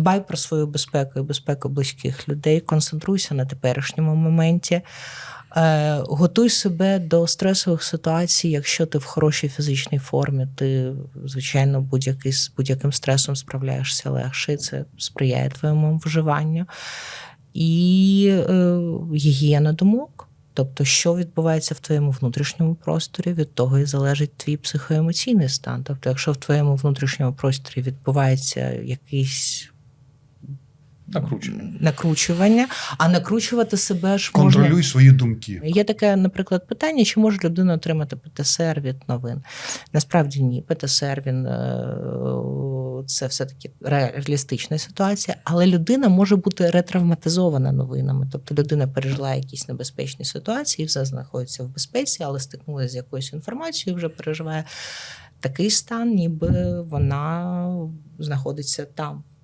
дбай про свою безпеку і безпеку близьких людей, концентруйся на теперішньому моменті. Е, готуй себе до стресових ситуацій, якщо ти в хорошій фізичній формі, ти, звичайно, будь-який, з будь-яким стресом справляєшся легше, це сприяє твоєму вживанню. І е, гігієна думок. Тобто, що відбувається в твоєму внутрішньому просторі, від того і залежить твій психоемоційний стан. Тобто, якщо в твоєму внутрішньому просторі відбувається якийсь Накручення. накручування, а накручувати себе ж можна. Контролюй свої думки. Є таке, наприклад, питання, чи може людина отримати ПТСР від новин? Насправді ні. ПТСР він е, це все-таки реалістична ситуація, але людина може бути ретравматизована новинами. Тобто людина пережила якісь небезпечні ситуації, все знаходиться в безпеці, але стикнулася з якоюсь інформацією, вже переживає такий стан, ніби вона знаходиться там.